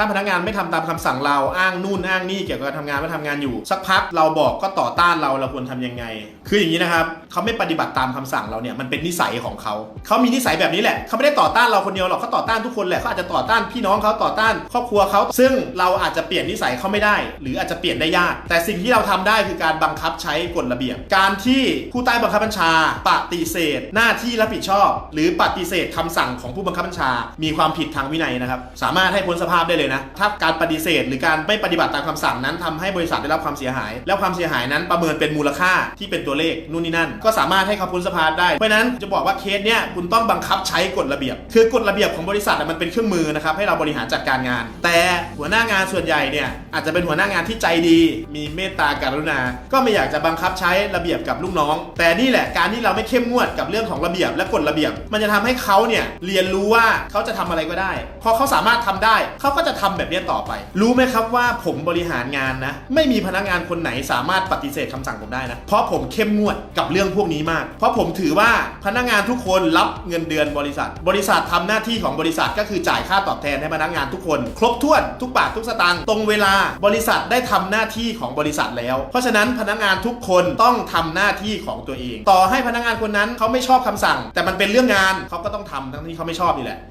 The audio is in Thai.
ถ้าพนักงานไม่ทำตามคำสั่งเราอ้างนู่นอ้างนี่เกี่ยวกับการทำงานว่าทำงานอยู่ สักพักเราบอกก็ต่อต้านเราเราควรทำยังไง คืออย่างนี้นะครับเขาไม่ปฏิบัติตามคำสั่งเราเนี่ยมันเป็นนิสัยของเขาเขามีนิสัยแบบนี้แหละเขาไม่ได้ต่อต้านเราคนเดียวหรอกเขาต่อต้านทุกคนแหละเขาอาจจะต่อต้านพี่น้องเขาต่อต้าน ครอบครัวเขาซึ่งเราอาจจะเปลี่ยนนิสัยเขาไม่ได้ หรืออาจจะเปลี่ยนได้ยาก แต่สิ่งที่เราทำได้คือการบังคับใช้กฎระเบียบ การที่ผู้ใต้บังคับบัญชาปฏิเสธ หน้าที่รับผิดชอบ หรือปฏิเสธคำสั่งของผู้บังคับบัญชา มีความผิดทางวินัยนะครับ สามารถให้พ้นสภาพได้เลยนะ ถ้าการปฏิเสธ หรือการไม่ปฏิบัติตามคำสั่งนั้นทำให้บริษัทได้รับความเสียหาย แล้วความเสียหายนั้นประเมินเป็นมูลค่าที่เป็นตัวเลขนู่นนี่นั่น ก็สามารถให้เขาพ้นสภาพได้ เพราะนั้นจะบอกว่าเคสเนี้ยคุณต้องบังคับใช้กฎระเบียบ คือกฎระเบียบของบริษัทมันเป็นเครื่องมือนะครับให้เราบริหารจัดการงาน แต่หัวหน้างานส่วนใหญ่เนี่ยอาจจะเป็นหัวหน้างานที่ใจดี มีเมตตากรุณา ก็ไม่อยากจะบังคับใช้ระเบียบกับลูกน้อง แต่นี่แหละการที่เราไม่เข้มงวดกับเรื่องของระเบียบและกฎระเบียบ มันจะทำให้เขาเนี่ยเรียนรู้ว่าเขาจะทำอะไรก็ได้ พอเขาสามารถทำได้เขาก็จะทำแบบนี้ต่อไป รู้ไหมครับว่าผมบริหารงานนะ ไม่มีพนักงานคนไหนสามารถปฏิเสธคำสั่งผมได้นะ เพราะผมเข้มงวดกับเรื่องพวกนี้มาก เพราะผมถือว่าพนักงานทุกคนรับเงินเดือนบริษัท บริษัททำหน้าที่ของบริษัทก็คือจ่ายค่าตอบแทนให้พนักงานทุกคน ครบถ้วนทุกบาททุกสตางค์ตรงเวลาบริษัทได้ทำหน้าที่ของบริษัทแล้ว เพราะฉะนั้นพนักงานทุกคนต้องทำหน้าที่ของตัวเอง ต่อให้พนักงานคนนั้นเขาไม่ชอบคำสั่ง แต่มันเป็นเรื่องงานเขาก็ต้องทำทั้งที่เขาไม่ชอบนี่แหละ